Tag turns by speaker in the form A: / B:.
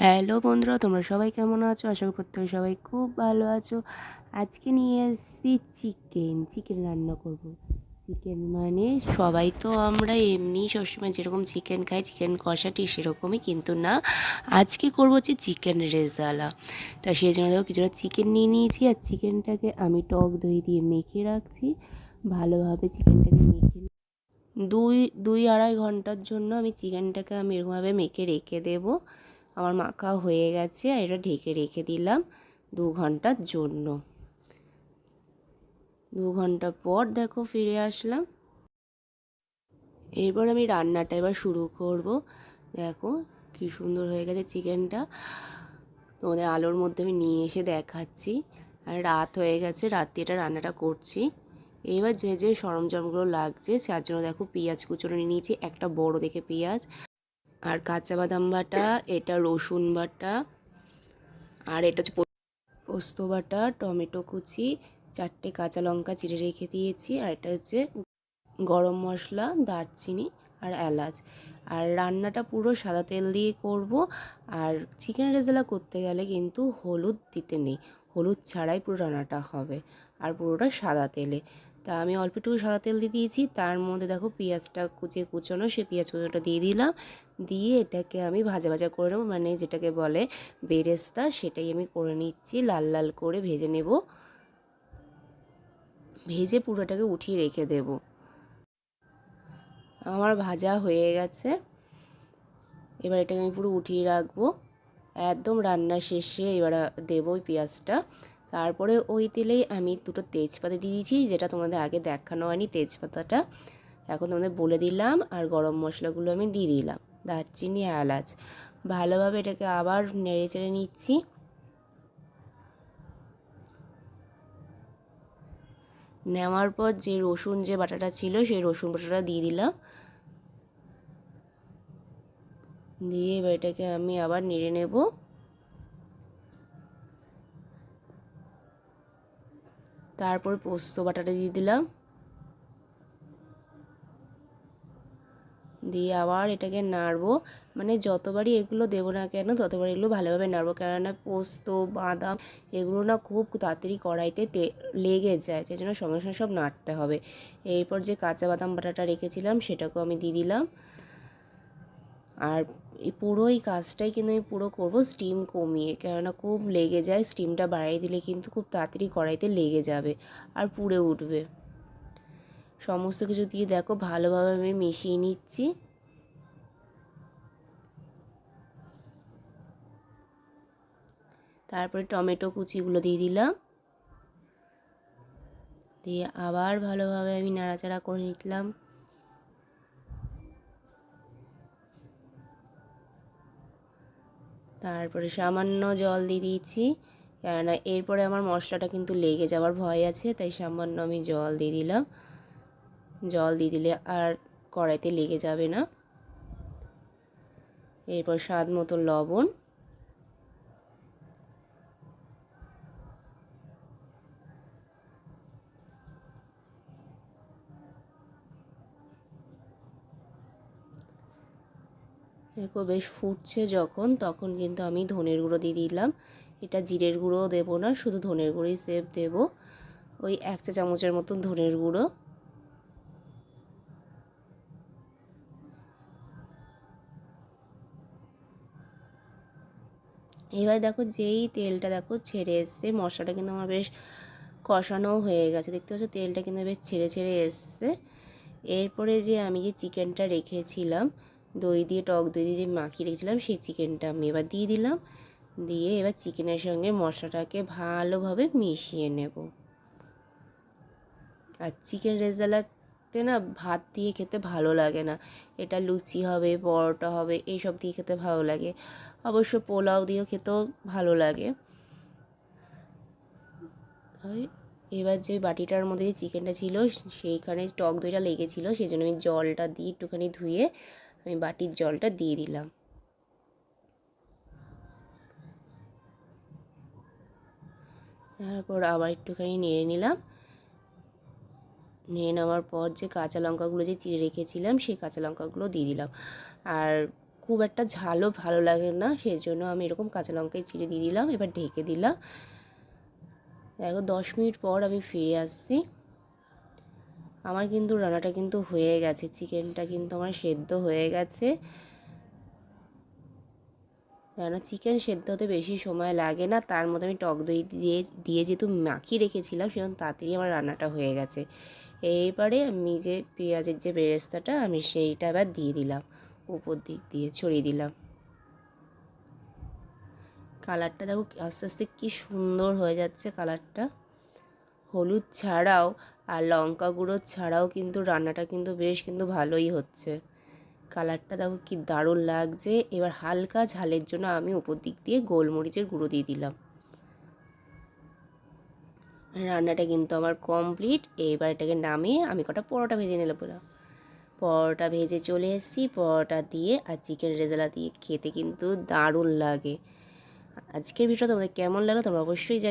A: Hello বন্ধুরা, তোমরা সবাই কেমন আছো? আশা করি প্রত্যেকে সবাই খুব ভালো আছো। আজকে নিয়ে এসেছি চিকেন চিকেন রান্না করব। চিকেন মানে সবাই তো আমরা এমনি সবসময় যেরকম চিকেন খাই চিকেন কষাটি সেরকমই, কিন্তু না, আজকে করব হচ্ছে চিকেন রেজালা। তা সেই জন্য দেখো কিছুটা চিকেন নিয়ে নিয়েছি, আর চিকেনটাকে আমি টক দই দিয়ে মেখে রাখছি। ভালোভাবে চিকেনটাকে মেখে দুই দুই আড়াই ঘণ্টার জন্য আমি চিকেনটাকে আমি এরকমভাবে মেখে রেখে দেবো। আমার মাখা হয়ে গেছে আর এটা ঢেকে রেখে দিলাম দু ঘণ্টার জন্য। দু ঘণ্টা পর দেখো ফিরে আসলাম। এরপর আমি রান্নাটা এবার শুরু করব। দেখো কি সুন্দর হয়ে গেছে চিকেনটা। তোমাদের আলোর মধ্যে আমি নিয়ে এসে দেখাচ্ছি। আর রাত হয়ে গেছে, রাত্রি এটা রান্নাটা করছি। এবার যে যে সরঞ্জামগুলো লাগছে তার জন্য দেখো পেঁয়াজ কুচুনো নিয়েছি, একটা বড় দেখে পেঁয়াজ। আর কাঁচা বাদাম বাটা, এটা রসুন বাটা, আর এটা হচ্ছে পোস্ত বাটা, টমেটো কুচি, চারটে কাঁচা লঙ্কা চিড়ে রেখে দিয়েছি, আর এটা হচ্ছে গরম মশলা, দারচিনি আর এলাচ। আর রান্নাটা পুরো সাদা তেল দিয়ে করব, আর চিকেন রেজালা করতে গেলে কিন্তু হলুদ দিতে নেই। হলুদ ছাড়াই পুরো রান্নাটা হবে। আর পুরোটা সাদা তেলে। তা আমি অল্প একটু সাদা তেল দিয়ে দিয়েছি। তার মধ্যে দেখো পেঁয়াজটা কুচিয়ে কুচানো, সে পেঁয়াজ কুচোটা দিয়ে দিলাম। দিয়ে এটাকে আমি ভাজা ভাজা করে নেব। মানে যেটাকে বলে বেরেস্তা, সেটাই আমি করে নিচ্ছি। লাল লাল করে ভেজে নেব। ভেজে পুরোটাকে উঠিয়ে রেখে দেব। আমার ভাজা হয়ে গেছে। এবার এটাকে আমি পুরো উঠিয়ে রাখব। একদম রান্না শেষে এবার দেবো ওই পেঁয়াজটা। তারপরে ওই তেলেই আমি দুটো তেজপাতা দিয়ে দিয়েছি, যেটা তোমাদের আগে দেখানো হয়নি তেজপাতাটা। এখন তোমাদের বলে দিলাম আর গরম মশলাগুলো আমি দিয়ে দিলাম। দারচিনি এলাচ। ভালোভাবে এটাকে আবার নেড়ে চেড়ে নিচ্ছি। নেওয়ার পর যে রসুন যে বাটাটা ছিল, সেই রসুন বাটাটা দিয়ে দিলাম। দিয়ে এবার এটাকে আমি আবার নেড়ে নেব। তারপর পোস্ত বাটাটা দিয়ে দিলাম। দিয়ে আবার এটাকে নাড়বো। মানে যতবারই এগুলো দেবো না কেন ততবার এগুলো ভালোভাবে নাড়বো। কেননা পোস্ত, বাদাম এগুলো না খুব তাড়াতাড়ি কড়াইতে লেগে যায়, সেই জন্য সঙ্গে সঙ্গে সব নাড়তে হবে। এরপর যে কাঁচা বাদাম বাটাটা রেখেছিলাম, সেটাকেও আমি দিয়ে দিলাম। আর এই পুরো এই কাজটাই কিন্তু আমি পুরো করব স্টিম কমিয়ে। কেননা খুব লেগে যায় স্টিমটা বাড়িয়ে দিলে কিন্তু খুব তাড়াতাড়ি কড়াইতে লেগে যাবে আর পুড়ে উঠবে। সমস্ত কিছু দিয়ে দেখো, ভালোভাবে আমি মিশিয়ে নিচ্ছি। তারপরে টমেটো কুচিগুলো দিয়ে দিলাম। দিয়ে আবার ভালোভাবে আমি নাড়াচাড়া করে নিলাম। তারপরে সামান্য জল দিয়ে দিয়েছি। কেননা এরপরে আমার মশলাটা কিন্তু লেগে যাওয়ার ভয় আছে, তাই সামান্য আমি জল দিয়ে দিলাম। জল দিয়ে দিলে আর কড়াইতে লেগে যাবে না। এরপর স্বাদ মতো লবণ। দেখো, বেশ ফুটছে যখন, তখন কিন্তু আমি ধনের গুঁড়ো দিয়ে দিলাম। এটা জিরের গুঁড়োও দেবো না, শুধু ধনের গুঁড়োই সেভ দেব। ওই এক চা চামচের মতন ধনের গুঁড়ো। এবার দেখো, যেই তেলটা দেখো ছেড়ে এসছে, মশলাটা কিন্তু আমার বেশ কষানো হয়ে গেছে। দেখতে পাচ্ছ, তেলটা কিন্তু বেশ ছেড়ে ছেড়ে এসছে। এরপরে যে আমি যে চিকেনটা রেখেছিলাম দই দিয়ে টক দই দিয়ে মাখিয়ে রেখেছিলাম, সেই চিকেনটা আমি এবার দিয়ে দিলাম। দিয়ে এবার চিকেনের সঙ্গে মশলাটাকে ভালোভাবে মিশিয়ে নেব। আর চিকেন রেজালাতে না ভাত দিয়ে খেতে ভালো লাগে না। এটা লুচি হবে, পরোটা হবে, এইসব দিয়ে খেতে ভালো লাগে। অবশ্য পোলাও দিয়েও খেতেও ভালো লাগে। এবার যে বাটিটার মধ্যে যে চিকেনটা ছিল, সেইখানে টক দইটা লেগেছিলো সেই জন্য আমি জলটা দিয়ে একটুখানি ধুয়ে আমি বাটির জলটা দিয়ে দিলাম। তারপর আবার একটুখানি নেড়ে নিলাম। নেড়ে নেওয়ার পর যে কাঁচা লঙ্কাগুলো যে চিড়ে রেখেছিলাম, সেই কাঁচা লঙ্কাগুলো দিয়ে দিলাম। আর খুব একটা ঝালও ভালো লাগে না সেই জন্য আমি এরকম কাঁচা লঙ্কায় চিড়ে দিয়ে দিলাম, এবার ঢেকে দিলাম। দেখো, দশ মিনিট পর আমি ফিরে আসছি। আমার কিন্তু রান্নাটা কিন্তু হয়ে গেছে, চিকেনটা কিন্তু আমার সেদ্ধ হয়ে গেছে। কেননা চিকেন সেদ্ধ হতে বেশি সময় লাগে না, তার মধ্যে আমি টক দই দিয়ে দিয়ে যেহেতু মাখিয়ে রেখেছিলাম, সেজন্য তাড়াতাড়ি আমার রান্নাটা হয়ে গেছে। এইবারে আমি যে পেঁয়াজের যে বেরেস্তাটা, আমি সেইটা এবার দিয়ে দিলাম, উপর দিক দিয়ে ছড়িয়ে দিলাম। কালারটা দেখো, আস্তে আস্তে কী সুন্দর হয়ে যাচ্ছে কালারটা। হলুদ ছাড়াও আর লঙ্কা গুঁড়ো ছাড়াও কিন্তু রান্নাটা কিন্তু বেশ কিন্তু ভালোই হচ্ছে। কালারটা দেখো কি দারুণ লাগছে। এবার হালকা ঝালের জন্য আমি উপর দিক দিয়ে গোলমরিচের গুঁড়ো দিয়ে দিলাম। রান্নাটা কিন্তু আমার কমপ্লিট। এবার এটাকে নামিয়ে আমি কটা পরোটা ভেজে নিলাম পরোটা ভেজে চলে এসেছি। পরোটা দিয়ে আর চিকেন রেজালা দিয়ে খেতে কিন্তু দারুণ লাগে। আজকের ভিডিওটা তোমাদের কেমন লাগল তোমরা অবশ্যই জানি